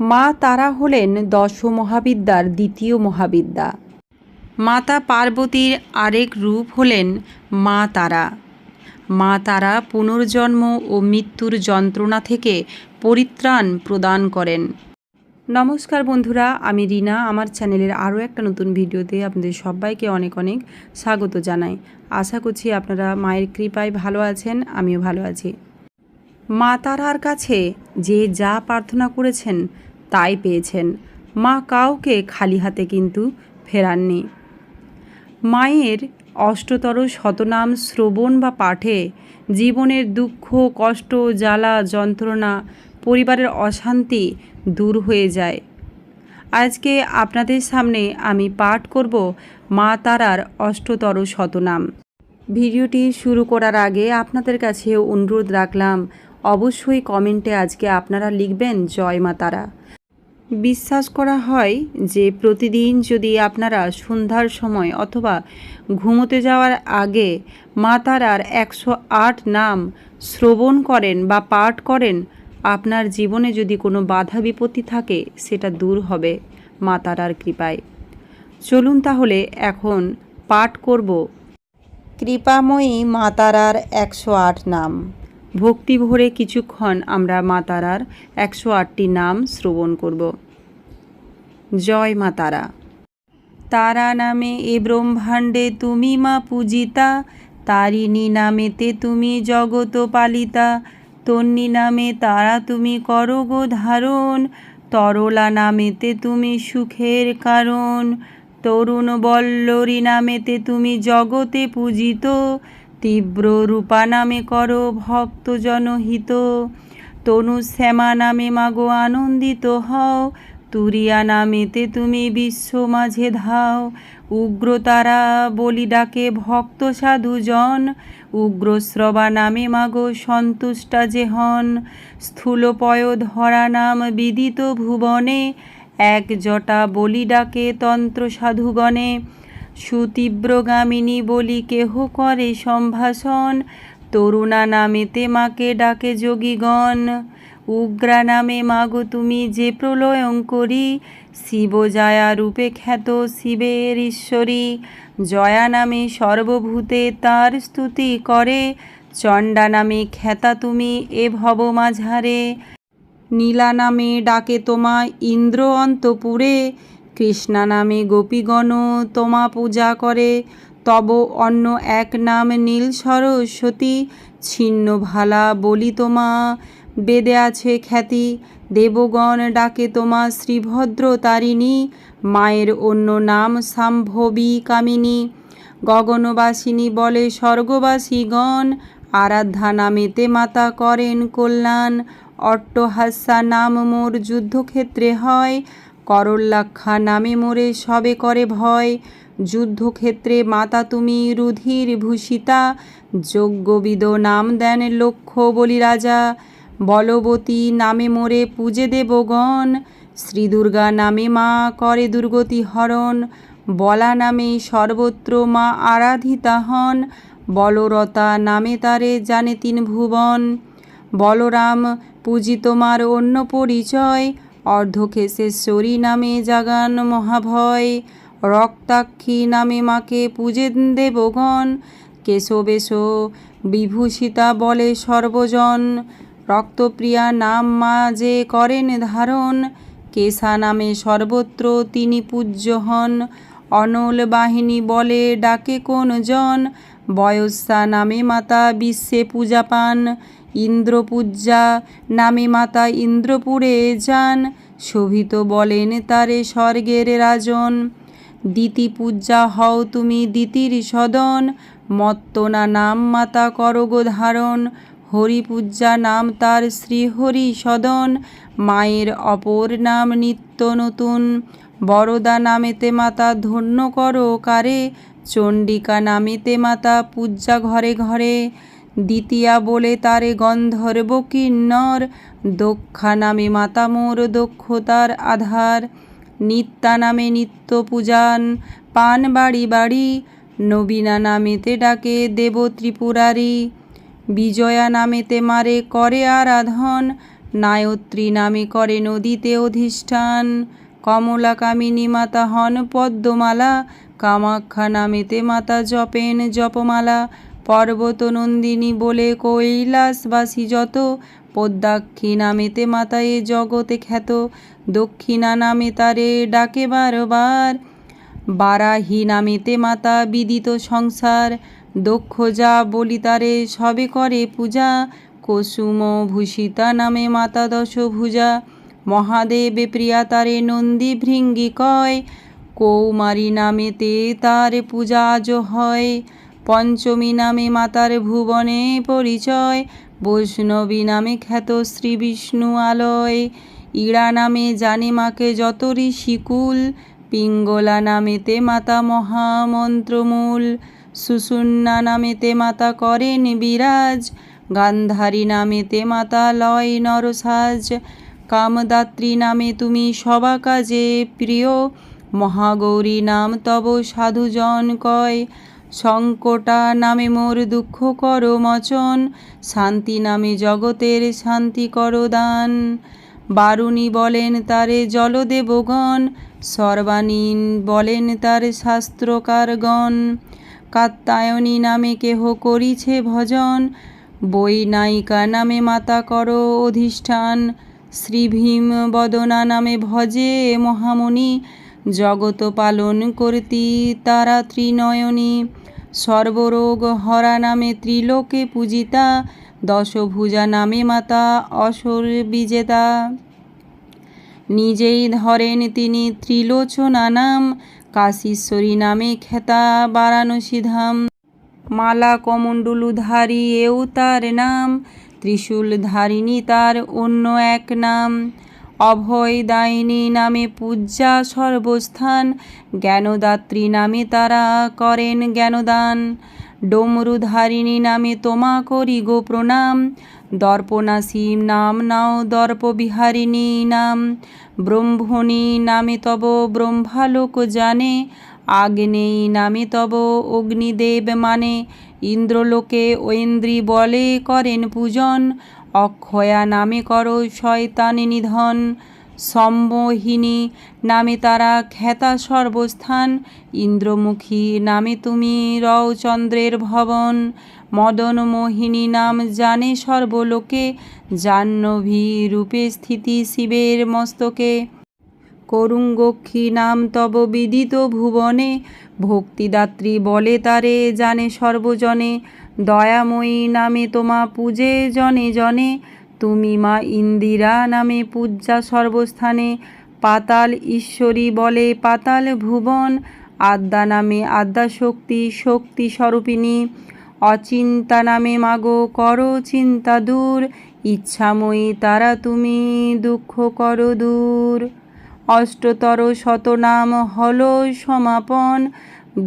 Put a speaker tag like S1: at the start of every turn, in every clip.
S1: মা তারা হলেন দশ মহাবিদ্যার দ্বিতীয় মহাবিদ্যা। মাতা পার্বতীর আরেক রূপ হলেন মা তারা। মা তারা পুনর্জন্ম ও মৃত্যুর যন্ত্রণা থেকে পরিত্রাণ প্রদান করেন। নমস্কার বন্ধুরা, আমি রিনা। আমার চ্যানেলের আরও একটা নতুন ভিডিওতে আপনাদের সবাইকে অনেক অনেক স্বাগত জানাই। আশা করছি আপনারা মায়ের কৃপায় ভালো আছেন, আমিও ভালো আছি। মা তারার কাছে যে যা প্রার্থনা করেছেন, তাই পেয়েছেন। মা কাউকে খালি হাতে কিন্তু ফেরাননি। মায়ের অষ্টতর শতনাম শ্রবণ বা পাঠে জীবনের দুঃখ, কষ্ট, জ্বালা, যন্ত্রণা, পরিবারের অশান্তি দূর হয়ে যায়। আজকে আপনাদের সামনে আমি পাঠ করব মা তারার অষ্টতর শতনাম। ভিডিওটি শুরু করার আগে আপনাদের কাছে অনুরোধ রাখলাম অবশ্যই কমেন্টে আজকে আপনারা লিখবেন, জয় মা তারা। বিশ্বাস করা হয় যে প্রতিদিন যদি আপনারা সন্ধ্যার সময় অথবা ঘুমোতে যাওয়ার আগে মা তারার একশো আট নাম শ্রবণ করেন বা পাঠ করেন, আপনার জীবনে যদি কোনো বাধা বিপত্তি থাকে, সেটা দূর হবে মা তারার কৃপায়। চলুন তাহলে এখন পাঠ করব। কৃপাময়ী মা তারার একশো আট নাম। ভক্তি ভরে কিছুক্ষণ আমরা মা তারার একশো আটটি নাম শ্রবণ করব। জয় মা তারা। তারা নামে এ ব্রহ্মাণ্ডে তুমি মা পূজিতা, তারিণী নামেতে তুমি জগত পালিতা, তন্নি নামে তারা তুমি করো গো ধারণ, তরলা নামেতে তুমি সুখের কারণ, তরুণ বল্লরী নামেতে তুমি জগতে পূজিত তীব্র রূপা নামে করো ভক্ত জনহিত তনু শ্যামা নামে মাগো আনন্দিত হও। তুরিয়া নামেতে তুমি বিশ্ব মাঝে ধাও। উগ্রতারা বলি ডাকে ভক্ত সাধুজন। উগ্রশ্রবা নামে মাগো সন্তুষ্টা যে হন। স্থূলপয় ধরা নাম বিদিত ভুবনে। এক জটা বলি ডাকে তন্ত্র সাধুগণে। সুতীব্রগামিনী বলি কেহ করে সম্ভাষণ? তরুণা নামেতে মাকে ডাকে যোগীগণ। উগ্রা নামে, মাগো, তুমি যে প্রলয়ঙ্করী শিবজায়া রূপে খ্যাত শিবের ঈশ্বরী। জয়া নামে সর্বভূতে তার স্তুতি করে, চণ্ডা নামে খ্যাতা তুমি এ ভব মাঝারে। নীলা নামে ডাকে তোমা ইন্দ্র অন্তপুরে কৃষ্ণা নামে গোপীগণ তোমা পূজা করে, তব অন্য এক নাম নীল সরস্বতী, ছিন্ন ভালা বলি তোমা, বেদে আছে খ্যাতি, দেবগণ ডাকে তোমা শ্রীভদ্র তারিণী, মায়ের অন্য নাম সাম্ভবী কামিনী। গগনবাসিনী বলে, স্বর্গবাসীগণ, আরাধ্যা নামেতে মাতা করেন কল্যাণ, অট্টহাস্যা নাম মোর যুদ্ধক্ষেত্রে হয় করল্লাক্ষা নামে মোরে সবে করে ভয়। যুদ্ধক্ষেত্রে মাতা তুমি রুধির ভূষিতা। যজ্ঞবিদ নাম দেন লক্ষ্য বলি রাজা। বলবতী নামে মোরে পূজে দেবগণ শ্রী দুর্গা নামে মা করে দুর্গতি হরণ। বলা নামে সর্বত্র মা আরাধিতা হন। বলরতা নামে তারে জানে তিন ভুবন। বলরাম পূজি তোমার অন্য পরিচয়। অর্ধকেশেশ্বরী নামে জাগান মহাভয়, রক্তাক্ষী নামে মাকে পূজেন দেবগণ কেশবেশ বিভূষিতা বলে সর্বজন, রক্তপ্রিয়া নাম মা যে করেন ধারণ। কেশা নামে সর্বত্র তিনি পূজ্য হন। অনল বাহিনী বলে ডাকে কোন জন বয়স্যা নামে মাতা বিশ্বে পূজা পান। ইন্দ্রপূজা, নামে মাতা ইন্দ্রপুরে যান, শোভিত বলেন তারে স্বর্গের রাজন। দিতি পূজা হও তুমি দিতির সদন মত্তনা নাম মাতা করগো ধারণ। হরিপূজা নাম তার শ্রীহরি সদন, মায়ের অপর নাম নিত্য নতুন। বরদা নামেতে মাতা ধন্য করো কারে, চণ্ডিকা নামেতে মাতা পূজা ঘরে ঘরে। দ্বিতীয়া বলে তারে গন্ধর্ব কিন্নর দক্ষা নামে মাতা মোর, দক্ষতার আধার। নিত্যা নামে নিত্য পূজান, পান বাড়ি বাড়ি, নবীনা নামেতে ডাকে দেব ত্রিপুরারি। বিজয়া নামেতে মারে করে আরাধন, নায়ত্রী নামে করে নদীতে অধিষ্ঠান। কমলা কামিনী মাতা হন পদ্মমালা, কামাখ্যা নামেতে মাতা জপেন জপমালা। পর্বত নন্দিনী বলে কৈলাসবাসী যত পদ্মাক্ষী নামেতে মাতা এ জগতে খ্যাত দক্ষিণা নামে তারে ডাকে বারবার। বারাহী নামেতে মাতা বিদিত সংসার, দক্ষ যা বলি তারে সবে করে পূজা। কুসুম ভূষিতা নামে মাতা দশভুজা, মহাদেবে প্রিয়া তারে নন্দী ভৃঙ্গি কয়। কৌমারী নামেতে তার পূজা আজ হয়। পঞ্চমী নামে মাতার ভুবনে পরিচয়, বৈষ্ণবী নামে খ্যাত শ্রী বিষ্ণু আলয়। ইড়া নামে জানে মাকে যত ঋষিকুল পিঙ্গলা নামেতে মাতা মহামন্ত্রমূল। সুষুন্না নামেতে মাতা করেন বিরাজ, গান্ধারী নামেতে মাতা লয় নরসাজ। কামদাত্রী নামে তুমি সবা কাজে প্রিয়, মহাগৌরী নাম তব সাধুজন কয়। সংকটা নামে মোর দুঃখ কর মচন, শান্তি নামে জগতের শান্তি কর দান। বারুণী বলেন তারে জলদেবগণ সর্বাণীন বলেন তার শাস্ত্রকারগণ কাত্তায়নী নামে কেহ করিছে ভজন, বই নায়িকা নামে মাতা কর অধিষ্ঠান। শ্রীভীম বদনা নামে ভজে মহামুনি জগত পালন করতি তারা ত্রিনয়নী। সর্বরোগ হরা নামে ত্রিলোকে পূজিতা দশভুজা নামে মাতা অসুর বিজেতা নিজেই ধরেন তিনি ত্রিলোচনা নাম কাশীশ্বরী নামে খেতা বারাণসী ধাম মালা কমণ্ডলুধারী এও তার নাম, ত্রিশূলধারিণী তার অন্য এক নাম। অভয় দায়িনী নামে পূজা সর্বস্থান, জ্ঞানদাত্রী নামে তারা করেন জ্ঞানদান। ডমরুধারিণী নামে তোমা করি গো প্রণাম। দর্পনাসী নাম নাও দর্পবিহারিণী নাম। ব্রহ্মণী নামে তব ব্রহ্মালোক জানে, আগ্নেয়ী নামে তব অগ্নিদেব মানে। ইন্দ্রলোকে ঐন্দ্রী বলে করেন পূজন, অক্ষয়া নামে কর শয়তানে নিধন, সম্মোহিনী নামে তারা খ্যাতা সর্বস্থান, ইন্দ্রমুখী নামে তুমি রও চন্দ্রের ভবন, মদন মোহিনী নাম জানে সর্বলোকে, জাহ্নবী রূপে স্থিতি শিবের মস্তকে। করুঙ্গক্ষী নাম তব বিদিত ভুবনে ভক্তিদাত্রী বলে তারে, জানে সর্বজনে, দয়াময়ী নামে তোমা পূজে জনে জনে, তুমি মা ইন্দিরা নামে পূজা সর্বস্থানে, পাতাল ঈশ্বরী বলে পাতাল ভুবন, আদ্যা নামে আদ্যা শক্তি শক্তি স্বরূপিণী, অচিন্তা নামে মাগো করো চিন্তা দূর, ইচ্ছাময়ী তারা তুমি, দুঃখ করো দূর। অষ্টতর শতনাম হল সমাপন।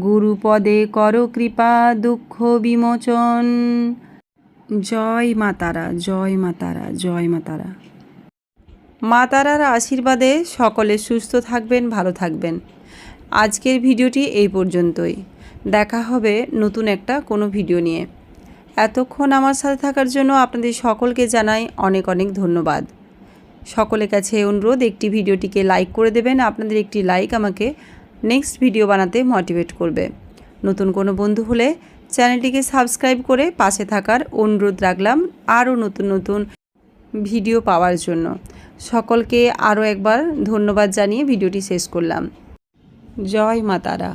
S1: গুরুপদে কর কৃপা, দুঃখ বিমোচন। জয় মাতারা জয় মাতারা জয় মাতারা মা তারার আশীর্বাদে সকলে সুস্থ থাকবেন, ভালো থাকবেন। আজকের ভিডিওটি এই পর্যন্তই। দেখা হবে নতুন একটা কোনো ভিডিও নিয়ে। এতক্ষণ আমার সাথে থাকার জন্য আপনাদের সকলকে জানাই অনেক অনেক ধন্যবাদ। সকলের কাছে অনুরোধ, একটি ভিডিওটিকে লাইক করে দেবেন। আপনাদের একটি লাইক আমাকে নেক্সট ভিডিও বানাতে মোটিভেট করবে। নতুন কোনো বন্ধু হলে চ্যানেলটিকে সাবস্ক্রাইব করে পাশে থাকার অনুরোধ রাখলাম আরও নতুন নতুন ভিডিও পাওয়ার জন্য। সকলকে আরও একবার ধন্যবাদ জানিয়ে ভিডিওটি শেষ করলাম। জয় মা তারা।